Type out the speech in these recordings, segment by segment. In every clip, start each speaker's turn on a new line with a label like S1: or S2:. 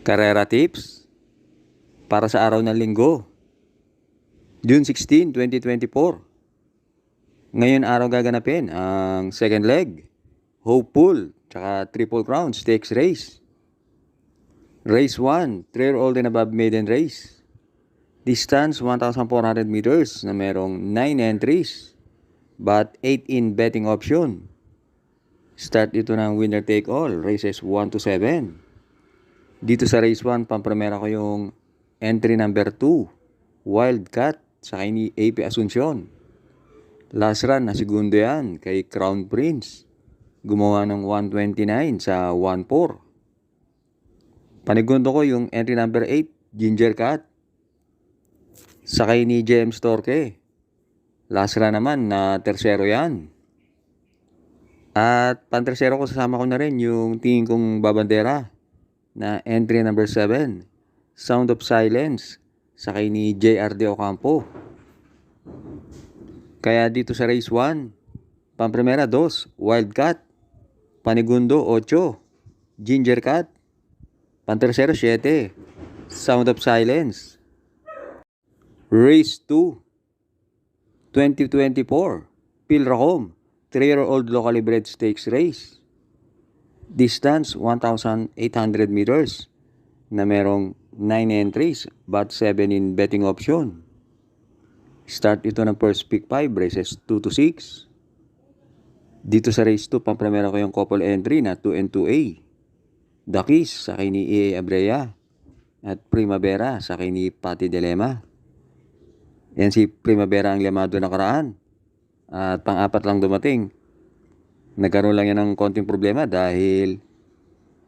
S1: Karera tips para sa araw ng linggo. June 16, 2024. Ngayon araw gaganapin ang second leg, Hopeful, tsaka Triple Crown Stakes Race. Race 1, 3-year-old and above maiden race. Distance 1,400 meters na merong 9 entries, but 8 in betting option. Start ito ng winner take all, races 1 to 7. Dito sa race 1, pampremera ko yung entry number 2, Wildcat, sa kay AP Asuncion. Last run na segundo yan kay Crown Prince. Gumawa ng 129 sa 1-4. Panigundo ko yung entry number 8, Ginger Cat. Sakay ni James Torque. Last run naman na tersero yan. At pantersero ko sasama ko na rin yung tingin kong babandera na entry number 7, Sound of Silence, sakay ni JRD Ocampo. Kaya dito sa race 1, pampremera 2, Wildcat, Panigundo 8, Ginger Cat, Pantersero 7, Sound of Silence. Race 2, 2024, Pilracom, 3-year-old locally bred stakes race. Distance 1,800 meters na merong 9 entries but 7 in betting option. Start ito ng first pick 5 races 2 to 6. Dito sa race 2, pampremera ko yung couple entry na 2 and 2A. The Kiss sa kay ni EA Abrea at Primavera sa kay ni Pati Delema. Yan si Primavera ang lemado nakaraan. At pang-apat lang dumating. Nagkaroon lang yan ng konting problema dahil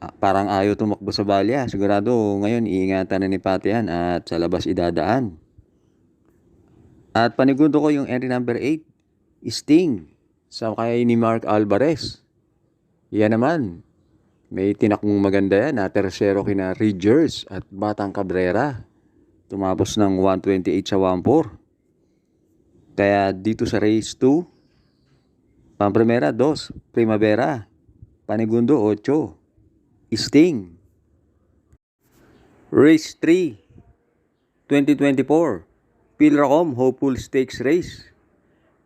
S1: ah, parang ayaw tumakbo sa balya. Sigurado ngayon iingatan na ni Pati yan at sa labas idadaan. At panigundo ko yung entry number 8, Sting, sa kay ni Mark Alvarez. Yan naman, may tinakmong maganda yan na tersero kina Ridgers at Batang Cabrera. Tumapos ng 128 sa 14. Kaya dito sa race 2, Pampremera 2, Primavera, Panigundo 8, Sting. Race 3, 2024, Pilracom Hopeful Stakes Race.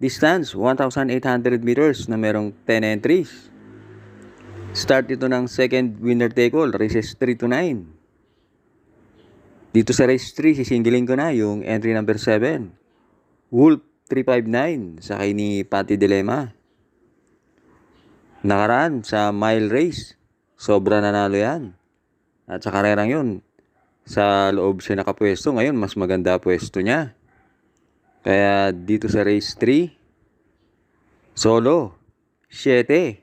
S1: Distance 1,800 meters na merong 10 entries. Start ito ng second winner take all, races 3 to 9. Dito sa race 3, sisingilin ko na yung entry number 7. Wolf 359 sa kay ni Pati Dilema. Nakaraan sa mile race, sobra nanalo yan. At sa karerang yun, sa loob siya nakapwesto. Ngayon, mas maganda pwesto niya. Kaya dito sa race 3, solo, 7,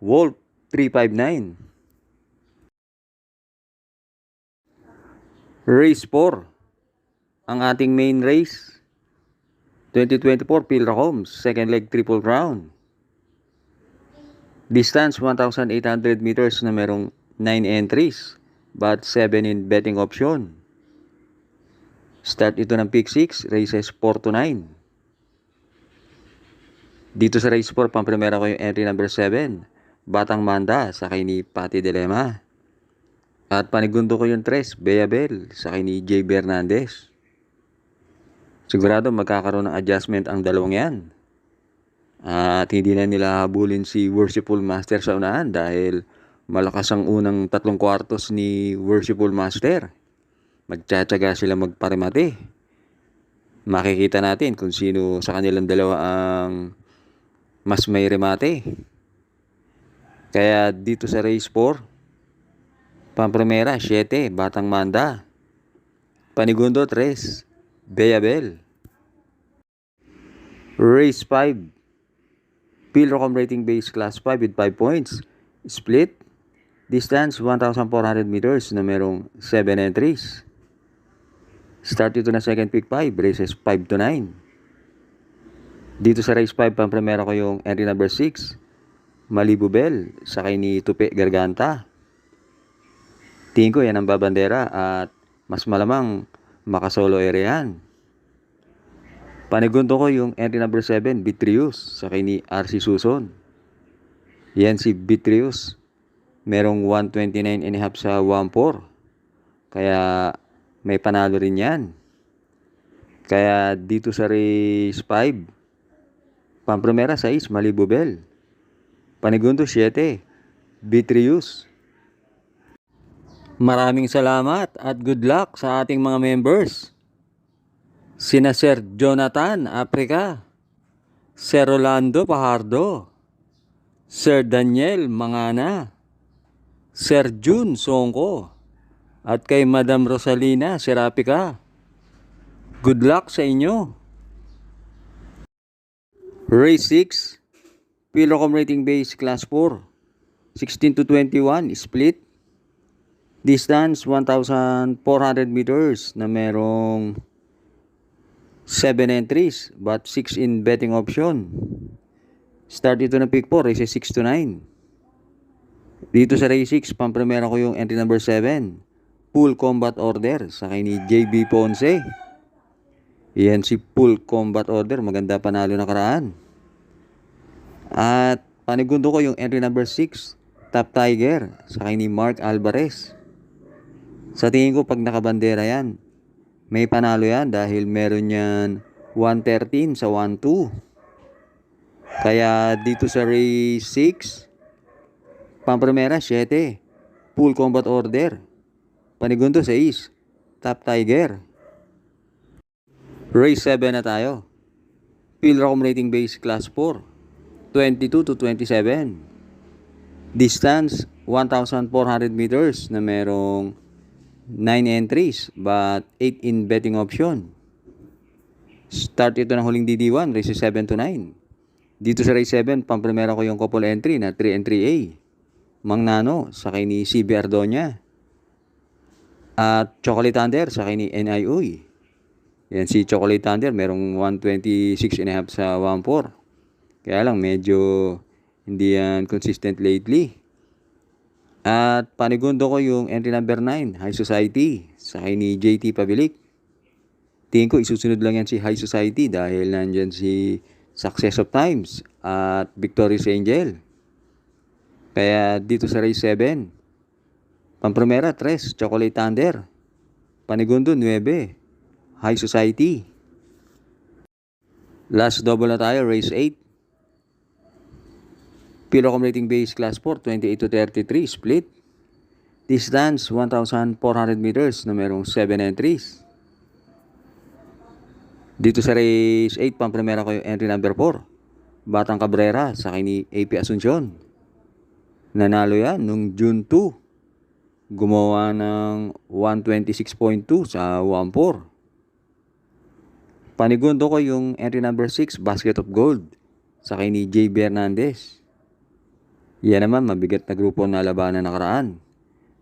S1: Wolf 359. Race 4, ang ating main race, 2024 Pilracom, second leg triple crown. Distance 1,800 meters na merong 9 entries but 7 in betting option. Start ito ng pick 6, races 4 to 9. Dito sa race 4, pampremera ko yung entry number 7, Batang Manda sa kay ni Pati Delema. At panigundo ko yung 3, Beabel sa kay ni J. Bernandez. Sigurado magkakaroon ng adjustment ang dalawang yan. At hindi na nila habulin si Worshipful Master sa unahan dahil malakas ang unang tatlong kwartos ni Worshipful Master. Magtsatsaga sila magparimate. Makikita natin kung sino sa kanilang dalawa ang mas may remate. Kaya dito sa race 4, Pampremera, 7, Batang Manda. Panigundo, 3, Beabel. Race 5, Pilrocom rating base class 5 with 5 points. Split. Distance 1,400 meters na merong 7 entries. Start ito na second pick 5, races 5 to 9. Dito sa race 5, pampremera ko yung entry number 6, Malibu Bell, sakay ni Tupi Garganta. Tingin ko yan ang babandera at mas malamang makasolo area yan. Panigundo ko yung entry number 7, Vitrius, sa kay ni RC Suson. Yan si Vitrius. Merong 129 and a half sa 1.4. Kaya may panalo rin yan. Kaya dito sa race 5, Pamprimera 6, Malibu Bell. Panigundo 7, Vitrius. Maraming salamat at good luck sa ating mga members. Sina Sir Jonathan Africa, Sir Rolando Pajardo, Sir Daniel Mangana, Sir June Songko, at kay Madam Rosalina Serapika. Good luck sa inyo. Race 6, Pilocom Rating Base Class 4, 16 to 21, split. Distance 1,400 meters na merong 7 entries but 6 in betting option. Start ito ng pick 4, race 6 to 9. Dito sa race 6, pamprimera ko yung entry number 7. Full combat order sa kay ni JB Ponce. Yan si full combat order. Maganda panalo na karaan. At panigundo ko yung entry number 6. Top Tiger sa kay ni Mark Alvarez. Sa tingin ko pag nakabandera yan, may panalo yan dahil meron yan 113 sa 12. Kaya dito sa race 6, Pamprimera 7, full combat order. Panigundo 6, Top Tiger. Race 7 na tayo. Pilrocom rating base class 4, 22 to 27. Distance 1,400 meters na merong 9 entries but 8 in betting option. Start ito ng huling DD1, race 7 to 9. Dito sa race 7, pamprimera ko yung couple entry na 3 and 3A. Mang Nano, sa kay ni CB Ardoña. At Chocolate Thunder, sa kay ni NI Uy. Yan si Chocolate Thunder, merong 126 and a half sa 1.4. Kaya lang, medyo hindi yan consistent lately. At panigundo ko yung entry number 9, High Society, sa ni JT Pabilik. Tingin ko isusunod lang yan si High Society dahil nandyan si Success of Times at Victorious Angel. Kaya dito sa race 7, Pamprimera 3, Chocolate Thunder. Panigundo 9, High Society. Last double na tayo, race 8. Pilocom rating base class 4, 28 to 33, split. Distance, 1,400 meters na merong 7 entries. Dito sa race 8, pamprimera ko yung entry number 4. Batang Cabrera sa kay ni AP Asuncion. Nanalo yan nung June 2. Gumawa ng 126.2 sa 1.4. Panigundo ko yung entry number 6, Basket of Gold sa kay ni JB Hernandez. Yan naman, mabigat na grupo na labanan nakaraan.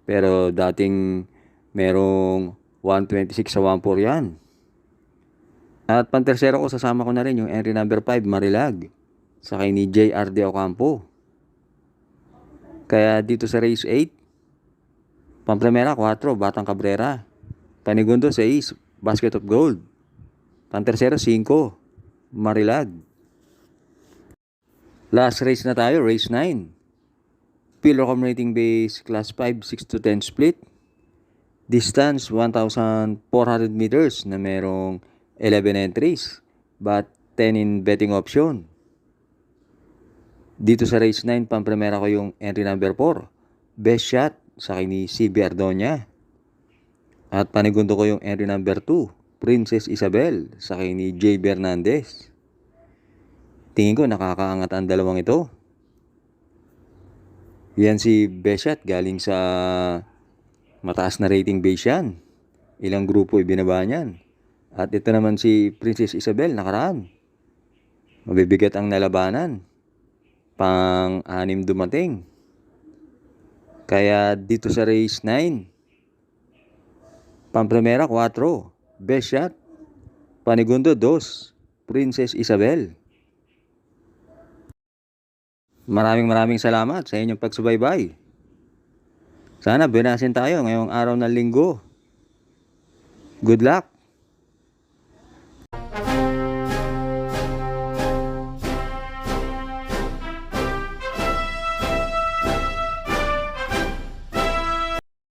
S1: Pero dating merong 126 sa 14 yan. At pantersero ko, sasama ko na rin yung entry number 5, Marilag. Sa kay ni JR De Ocampo. Kaya dito sa race 8, Pamprimera 4, Batang Cabrera. Panigundo 6, Basket of Gold. Pantersero 5, Marilag. Last race na tayo, race 9. Pilocom rating base class 5, 6 to 10 split. Distance 1,400 meters na merong 11 entries but 10 in betting option. Dito sa race 9, pamprimera ko yung entry number 4. Best shot sa akin ni CB Ardoña. At panigundo ko yung entry number 2. Princess Isabel sa akin ni J. Bernandez. Tingin ko nakakaangat ang dalawang ito. Yan si Beshat galing sa mataas na rating base yan. Ilang grupo ibinaba niyan. At ito naman si Princess Isabel nakaraan. Mabibigat ang nalabanan. Pang-anim dumating. Kaya dito sa race 9, Pamprimera 4, best shot. Panigundo 2, Princess Isabel. Maraming maraming salamat sa inyong pagsubaybay. Sana binasin tayo ngayong araw ng linggo. Good luck!